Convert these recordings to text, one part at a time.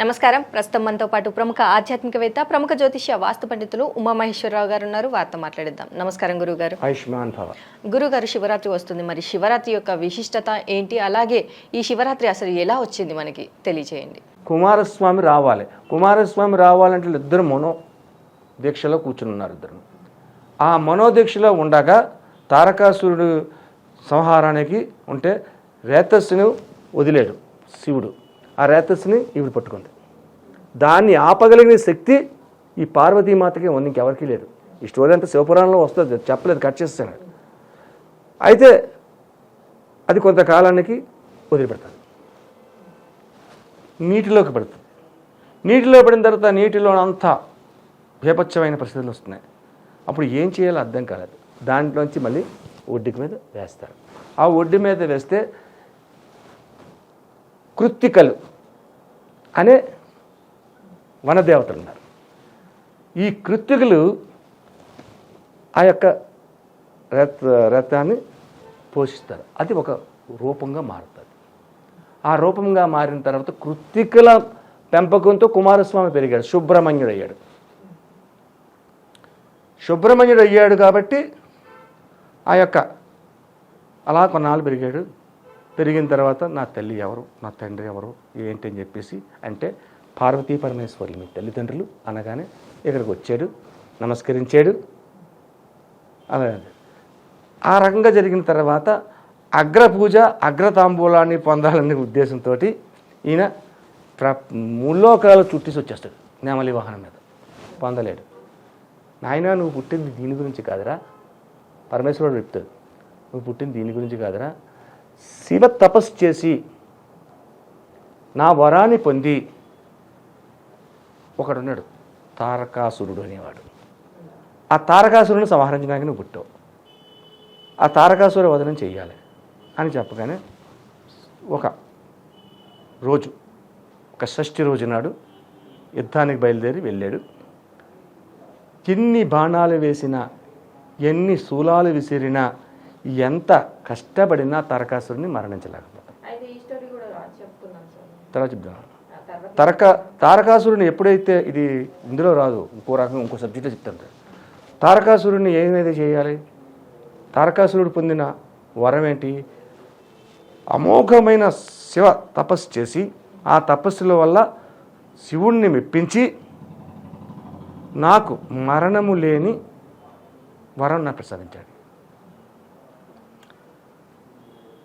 నమస్కారం. ప్రస్తుతం మనతో పాటు ప్రముఖ ఆధ్యాత్మికవేత్త ప్రముఖ జ్యోతిష్య వాస్తు పండితులు ఉమామహేశ్వరరావు గారు ఉన్నారు. వారితో మాట్లాడిద్దాం. నమస్కారం గురుగారు. ఆయుష్మాన్ భవ. గురుగారు శివరాత్రి వస్తుంది. మరి శివరాత్రి యొక్క విశిష్టత ఏంటి? అలాగే ఈ శివరాత్రి అసలు ఎలా వచ్చింది మనకి? తెలియజేయండి కుమారస్వామి రావాలి. కుమారస్వామి రావాలంటే ఇద్దరు మనో దీక్షలో కూర్చుని ఉన్నారు ఇద్దరు. ఆ మనోదీక్షలో ఉండగా తారకాసురుడు సంహారానికి ఉంటే రేతస్సును వదిలేడు శివుడు. ఆ రేతస్సుని ఈవిడ పట్టుకుంది. దాన్ని ఆపగలిగిన శక్తి ఈ పార్వతీమాతకి ఉంది ఇంకెవరికీ లేదు. ఈ స్టోరీ అంతా శివపురాణంలో వస్తుంది చెప్పలేదు కట్ చేస్తాను అయితే అది కొంతకాలానికి వదిలిపెడతాను. నీటిలోకి పడుతుంది నీటిలో పడిన తర్వాత నీటిలో అంతా భేపచ్చమైన పరిస్థితులు వస్తున్నాయి. అప్పుడు ఏం చేయాలో అర్థం కాలేదు. దాంట్లోంచి మళ్ళీ ఒడ్డుకి మీద వేస్తారు. ఆ ఒడ్డు మీద వేస్తే కృత్తికలు అనే వనదేవతలు ఉన్నారు ఈ కృత్తికులు ఆ యొక్క రథ రథాన్ని పోషిస్తారు. అది ఒక రూపంగా మారుతుంది. ఆ రూపంగా మారిన తర్వాత కృత్తికల పెంపకంతో కుమారస్వామి పెరిగాడు సుబ్రహ్మణ్యుడు అయ్యాడు సుబ్రహ్మణ్యుడు అయ్యాడు కాబట్టి ఆ యొక్క అలా కొన్నాళ్ళు పెరిగాడు. పెరిగిన తర్వాత నా తల్లి ఎవరు నా తండ్రి ఎవరు ఏంటి అని చెప్పేసి అంటే పార్వతీ పరమేశ్వరులు మీ తల్లిదండ్రులు అనగానే ఇక్కడికి వచ్చాడు నమస్కరించాడు. అలా ఆ రకంగా జరిగిన తర్వాత అగ్రపూజ అగ్రతాంబూలాన్ని పొందాలనే ఉద్దేశంతో ఈయన ప్ర ముల్లోకాలు చుట్టేసి వచ్చేస్తాడు నెమలి వాహనం మీద. పొందలేడు. నాయన నువ్వు పుట్టింది దీని గురించి కాదురా. పరమేశ్వరుడు చెప్తాడు నువ్వు పుట్టింది దీని గురించి కాదురా. శివ తపస్సు చేసి నా వరాన్ని పొంది ఒకడున్నాడు తారకాసురుడు అనేవాడు. ఆ తారకాసురుని సంహరించడానికి నువ్వు పుట్టావు. ఆ తారకాసుర వదనం చెయ్యాలి అని చెప్పగానే ఒక రోజు ఒక షష్ఠి రోజు నాడు యుద్ధానికి బయలుదేరి వెళ్ళాడు. ఎన్ని బాణాలు వేసినా ఎన్ని శూలాలు విసిరినా ఎంత కష్టపడినా తారకాసురుని మరణించలేకపోతాం తర్వాత చెప్దాం. తరక తారకాసురుని ఎప్పుడైతే ఇది ఇందులో రాదు ఇంకో రకం ఇంకో సబ్జెక్ట్లో చెప్తాను. తారకాసురుని ఏమైతే చేయాలి? తారకాసురుడు పొందిన వరం ఏంటి? అమోఘమైన శివ తపస్సు చేసి ఆ తపస్సుల వల్ల శివుణ్ణి మెప్పించి నాకు మరణము లేని వరం నాకు ప్రసాదించాడు.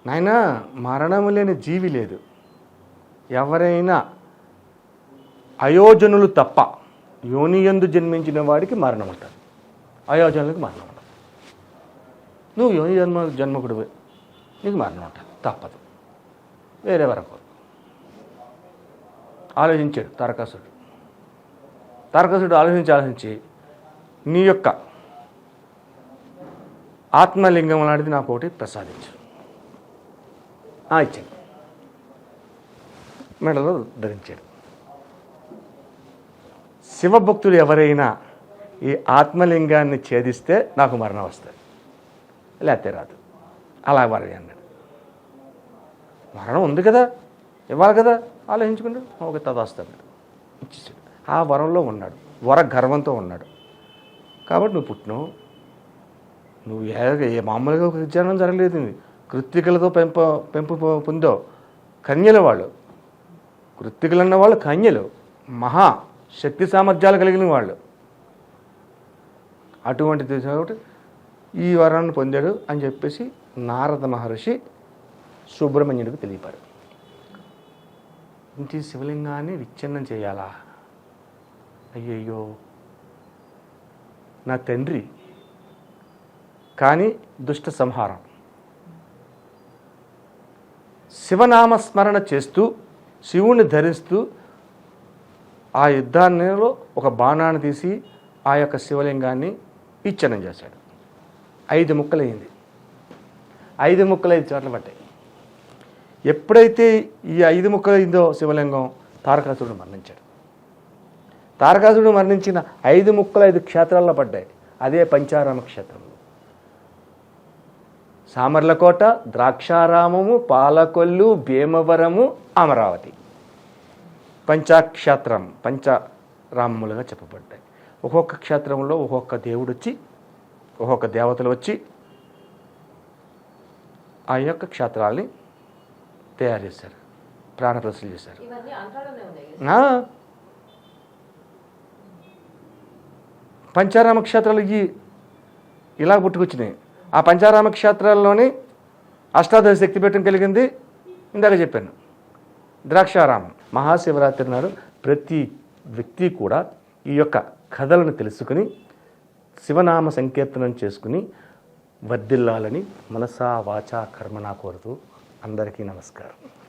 నాయన మరణము లేని జీవి లేదు. ఎవరైనా అయోజనులు తప్ప యోనియందు జన్మించిన వాడికి మరణం ఉంటుంది. అయోజనులకు మరణం ఉంటుంది. నువ్వు యోని జన్మ జన్మకుడు నీకు మరణం ఉంటుంది. తప్పదు. వేరే వరకు ఆలోచించాడు తారకాసుడు తారకాసుడు ఆలోచించి ఆలోచించి నీ యొక్క ఆత్మలింగం లాంటిది నాకు ఒకటి ప్రసాదించు. ఇచ్చాడు. మెడలో ధరించాడు. శివభక్తులు ఎవరైనా ఈ ఆత్మలింగాన్ని ఛేదిస్తే నాకు మరణం వస్తుంది. లేకపోతే రాదు. అలా వరవి అన్నాడు మరణం ఉంది కదా. ఇవ్వాలి కదా. ఆలోచించుకుంటూ ఒక తదాస్తాడు ఇచ్చేసాడు. ఆ వరంలో ఉన్నాడు. వర గర్వంతో ఉన్నాడు. కాబట్టి నువ్వు పుట్టినావు నువ్వు ఏ ఏ మామూలుగా ఒక జరగలేదు కృత్తికలతో పెంప పెంపు పొందో పొందావు కన్యల వాళ్ళు. కృత్తికలు అన్న వాళ్ళు కన్యలు. మహా. శక్తి సామర్థ్యాలు కలిగిన వాళ్ళు. అటువంటిది కాబట్టి ఈ వరాన్ని పొందాడు అని చెప్పేసి నారద మహర్షి సుబ్రహ్మణ్యుడికి తెలియపాడు. ఇంటి శివలింగాన్ని విచ్ఛిన్నం చేయాలా? అయ్యయ్యో. నా తండ్రి. కానీ దుష్ట సంహారం. శివనామస్మరణ చేస్తూ శివుణ్ణి ధరిస్తూ ఆ యుద్ధాన్నిలో ఒక బాణాన్ని తీసి ఆ యొక్క శివలింగాన్ని విచ్ఛనం చేశాడు. ఐదు ముక్కలైంది. ఐదు ముక్కలు ఐదు చోట్ల పట్టాయి ఎప్పుడైతే ఈ ఐదు ముక్కలైందో శివలింగం తారకాసురుడు మరణించాడు. తారకాసురుడు మరణించిన ఐదు ముక్కలు ఐదు క్షేత్రాల్లో పడ్డాయి. అదే పంచారామ క్షేత్రంలో. సామర్లకోట ద్రాక్షారామము పాలకొల్లు భీమవరము అమరావతి. పంచాక్షేత్రం పంచరామములుగా చెప్పబడ్డాయి. ఒక్కొక్క క్షేత్రంలో ఒక్కొక్క దేవుడు వచ్చి ఒక్కొక్క దేవతలు వచ్చి ఆ యొక్క క్షేత్రాల్ని తయారు చేశారు ప్రాణప్రతిష్ఠలు చేశారు. ఆ. పంచారామ క్షేత్రాలు ఈ ఇలా పుట్టుకొచ్చినాయి. ఆ పంచారామ క్షేత్రాల్లోని అష్టాదశ శక్తిపీఠం కలిగింది. ఇందాక చెప్పాను. ద్రాక్షారామం. మహాశివరాత్రి నాడు ప్రతి వ్యక్తి కూడా ఈ యొక్క కథలను తెలుసుకుని శివనామ సంకీర్తనం చేసుకుని వర్ధిల్లాలని మనసా వాచా కర్మణ కోరుతూ అందరికీ నమస్కారం.